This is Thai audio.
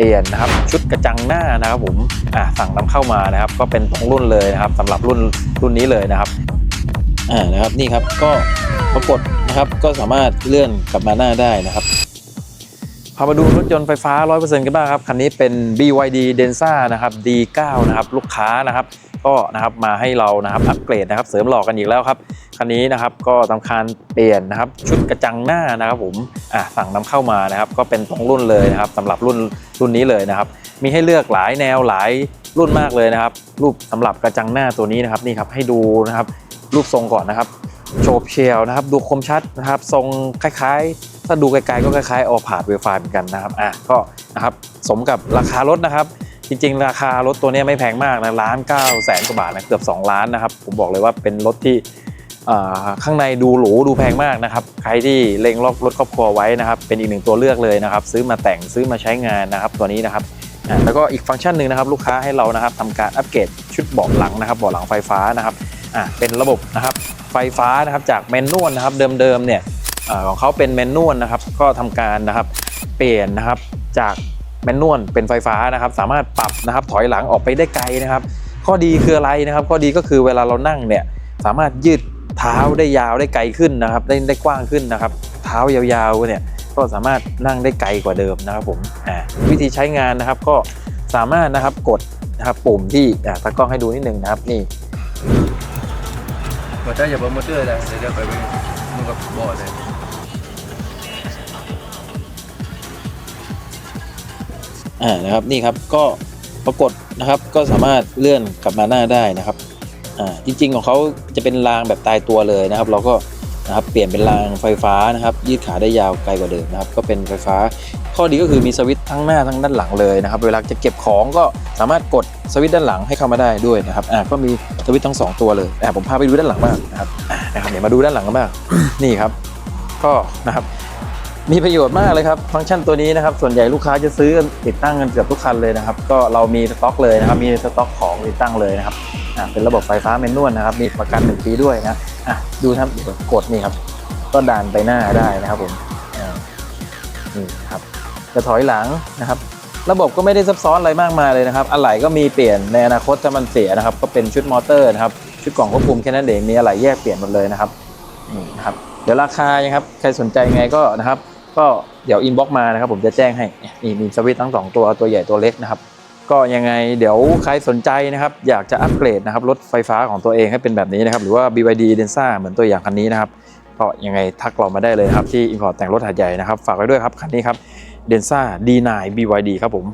เปลี่ยนนะครับชุดกระจังหน้านะครับผมอ่าสั่งนำเข้ามานะครับ ก็เป็นของรุ่นเลยนะครับสำหรับรุ่นรุ่นนี้เลยนะครับอ่านะครับนี่ครับก็ปรากฏนะครับก็สามารถเลื่อนกลับมาหน้าได้นะครับพามาดูรถยนต์ไฟฟ้า 100%กันบ้างครับ คันนี้เป็น BYD Denza นะครับ D9 นะครับ ลูกค้านะครับ ก็นะครับมาให้เรานะครับอัปเกรดนะครับเสริมหล่อกันอีกแล้วครับคันนี้นะครับก็ทำการเปลี่ยนนะครับชุดกระจังหน้านะครับผมอะสั่งนำเข้ามานะครับก็เป็นตรงรุ่นเลยนะครับสำหรับรุ่นรุ่นนี้เลยนะครับ มีให้เลือกหลายแนวหลายรุ่นมากเลยนะครับ รูปสำหรับกระจังหน้าตัวนี้นะครับนี่ครับให้ดูนะครับรูปทรงก่อนนะครับโฉบเฉียวนะครับดูคมชัดนะครับทรงคล้ายๆ ถ้าดูไกลๆก็คล้ายๆออพาดเวฟาเหมือนกันนะครับอะก็นะครับสมกับราคารถนะครับ จริงๆ ราคารถตัวนี้ไม่แพงมากนะล้านเก้าแสนกว่าบาทนะเกือบ 2 ล้านนะครับ ผมบอกเลยว่าเป็นรถที่ข้างในดูหรูดูแพงมากนะครับ ใครที่เล็งรถรถครอบครัวไว้นะครับ เป็นอีกหนึ่งตัวเลือกเลยนะครับ ซื้อมาแต่งซื้อมาใช้งานนะครับ ตัวนี้นะครับอ่าแล้วก็อีกฟังก์ชันหนึ่งนะครับ ลูกค้าให้เรานะครับทำการอัปเกรดชุดเบาะหลังนะครับเบาะหลังไฟฟ้านะครับอ่าเป็นระบบนะครับไฟฟ้านะครับจากแมนนวลนะครับเดิมๆเนี่ยอ่าของเขาเป็นแมนนวลนะครับ ก็ทำการนะครับเปลี่ยนนะครับจาก มนนวลเป็นไฟฟ้านะครับ สามารถปรับนะครับถอยหลังออกไปได้ไกลนะครับ ข้อดีคืออะไรนะครับ ข้อดีก็คือเวลาเรานั่งเนี่ยสามารถยืดเท้าได้ยาวได้ไกลขึ้นนะครับ ได้ได้กว้างขึ้นนะครับ เท้ายาวๆเนี่ยก็สามารถนั่งได้ไกลกว่าเดิมนะครับผมอ่าวิธีใช้งานนะครับก็สามารถนะครับกดนะครับปุ่มที่อ่าตากล้องให้ดูนิดนึงนะครับนี่หัวใจอย่าบิ้มมอเตอร์เลยเดี๋ยวเดี๋ยวไปมึงกับบ่อเลย อ่านะครับนี่ครับก็ปรากฏนะครับก็สามารถเลื่อนกลับมาหน้าได้นะครับอ่าจริง ๆ ของเขาจะเป็นรางแบบตายตัวเลยนะครับ เราก็นะครับเปลี่ยนเป็นรางไฟฟ้านะครับ ยืดขาได้ยาวไกลกว่าเดิมนะครับ ก็เป็นไฟฟ้า ข้อดีก็คือมีสวิตช์ทั้งหน้าทั้งด้านหลังเลยนะครับ เวลาจะเก็บของก็สามารถกดสวิตช์ด้านหลังให้เข้ามาได้ด้วยนะครับอ่าก็มีสวิตช์ทั้งสองตัวเลยอ่าผมพาไปดูด้านหลังบ้างนะครับอ่านะครับเดี๋ยวมาดูด้านหลังกันบ้างนี่ครับ ก็นะครับ มีประโยชน์มากเลยครับฟังก์ชันตัวนี้นะครับส่วนใหญ่ลูกค้าจะซื้อติดตั้งกันเกือบทุกคันเลยนะครับ ก็เรามีสต็อกเลยนะครับ มีสต็อกของติดตั้งเลยนะครับเป็นระบบไฟฟ้าแมนนวลนะครับ มีประกันหนึ่งปีด้วยนะอะดูนะครับกดนี่ครับ ก็ดันไปหน้าได้นะครับผมนี่ครับจะถอยหลังนะครับ ระบบก็ไม่ได้ซับซ้อนอะไรมากมายเลยนะครับอะไหล่ก็มีเปลี่ยนในอนาคตถ้ามันเสียนะครับ ก็เป็นชุดมอเตอร์นะครับชุดกล่องควบคุมแค่นั้นเองมีอะไหล่แยกเปลี่ยนหมดเลยนะครับนี่นะครับเดี๋ยวราคายังครับใครสนใจไงก็นะครับ ก็เดี๋ยวอินบ็อกมานะครับผมจะแจ้งให้นี่มีสวิตทั้งสองตัวตัวใหญ่ตัวเล็กนะครับก็ยังไงเดี๋ยวใครสนใจนะครับ อยากจะอัปเกรดนะครับรถไฟฟ้าของตัวเองให้เป็นแบบนี้นะครับ หรือว่า BYD Denza เหมือนตัวอย่างคันนี้นะครับก็ยังไงทักเรามาได้เลยครับที่อินพอร์ตแต่งรถหัดใหญ่นะครับ ฝากไว้ด้วยครับคันนี้ครับ Denza D9 BYD ครับผม